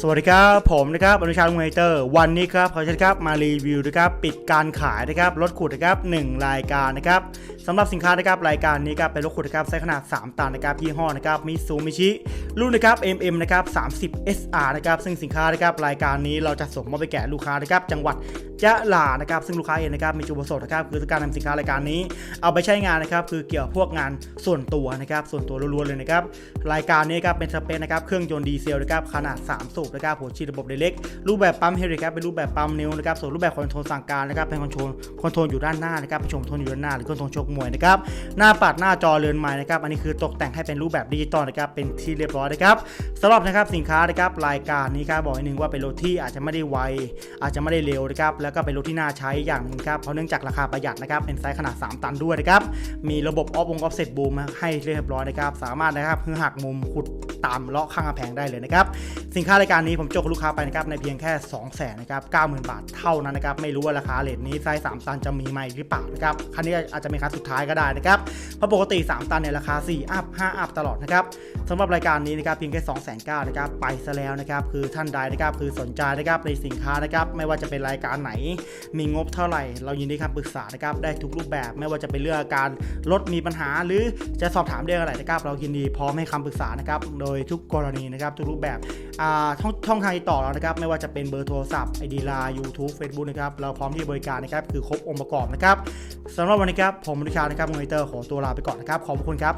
สวัสดีครับ ผมนะครับอนุชาลุงไฮเตอร์ วันนี้ครับขอเชิญครับมารีวิวนะครับปิดการขายนะครับรถขุดนะครับหนึ่งรายการนะครับสำหรับสินค้านะครับรายการนี้ครับเป็นรถขุดนะครับไซส์ขนาด 3 ตันนะครับยี่ห้อนะครับมิซูมิชิรุ่นนะครับ MM นะครับ30 SR นะครับซึ่งสินค้านะครับรายการนี้เราจะส่งมอบไปแก่ลูกค้านะครับจังหวัดยะลานะครับซึ่งลูกค้าเองนะครับมีจุดประสงค์นะครับคือการนำสินค้ารายการนี้ เอาไปใช้งานนะครับคือเกี่ยวกับพวกงานส่วนตัวนะครับส่วนตัวล้วนๆเลยนะครับรายการนี้ครับเป็นสเปคนะครับเครื่องยนต์ดีเซลนะครับขนาด3สูบนะครับหัวฉีดระบบเล็กรูปแบบปั๊มเฮลิครับเป็นรูปแบบปั๊มนิ้วนะครับส่วนรูปแบบคอนโทรลสั่งการนะครับเป็นคอนโทรลคอนโทรลอยู่ด้านหน้านะครับป็นชมคอนโทรลอยู่ด้านหน้าหรือคอนโทรลชกมวยนะครับหน้าปัดหน้าจอเรือนไม้นะครับอันนี้คือตกแต่งให้เป็นรูปแบบดิจิตอลนะครับเป็นที่เรียบร้อยนะครับสำหรับนะครับสินค้านะครับรายการนี้ครับบอกอีกนึงว่าเป็นรถที่อาจจะไม่ได้ไวอาจจะไม่ได้เร็วนะครับแล้วก็เป็นรถที่น่าใช้อย่างหนึงครับเพราะเนื่องจากราคาประหยัดนะครับเป็นไซส์ขนาด 3 ตันด้วยนะครับมีระบบออฟวงออฟเซตบูมให้เรียบร้อยนะครับสามารถนะครับคือหักมุมขุด ตามเลาะข้างกำแพงได้เลยนะครับ สินค้ารายการนี้ผมโจกบลูกค้าไปนะครับในเพียงแค่ 2 0 0 0 0นนะครับเก้าหมื่นบาทเท่านั้นนะครับ ไม่รู้ว่าราคาเลทนี้ไซส์3ตันจะมีไหมหรือเปล่านะครับคันนี้อาจจะเป็นคันสุดท้ายก็ได้นะครับเพราะปกติ 3 ตันเนี่ยราคา4อัพ5อัพตลอดนะครับ สำหรับรายการนี้นะครับเพียงแค่2 9 0 0 0นะครับไปซะแล้วนะครับคือท่านใดนะครับคือสนใจนะครับในสินค้านะครับไม่ว่าจะเป็นรายการไหน มีงบเท่าไหร่ เรายินดีคำปรึกษานะครับได้ทุกรูปแบบไม่ว่าจะเป็นเรื่องการรถมีปัญหา หรือจะสอบถามเรื่องอะไรนะครับ เรายินดีพร้อมให้คำปรึกษานะครับโดยทุกกรณีนะครับทุกรูปแบบอ่าช่องช่องทางติดต่อเรานะครับไม่ว่าจะเป็นเบอร์โทรศัพท์ไอดีไลน์ยูทูบเฟซบุ๊กนะครับเราพร้อมที่จะบริการนะครับคือครบองค์ประกอบนะครับสำหรับวันนี้ครับผมอนุชานะครับมอนิเตอร์ขอตัวลาไปก่อนนะครับขอบคุณครับ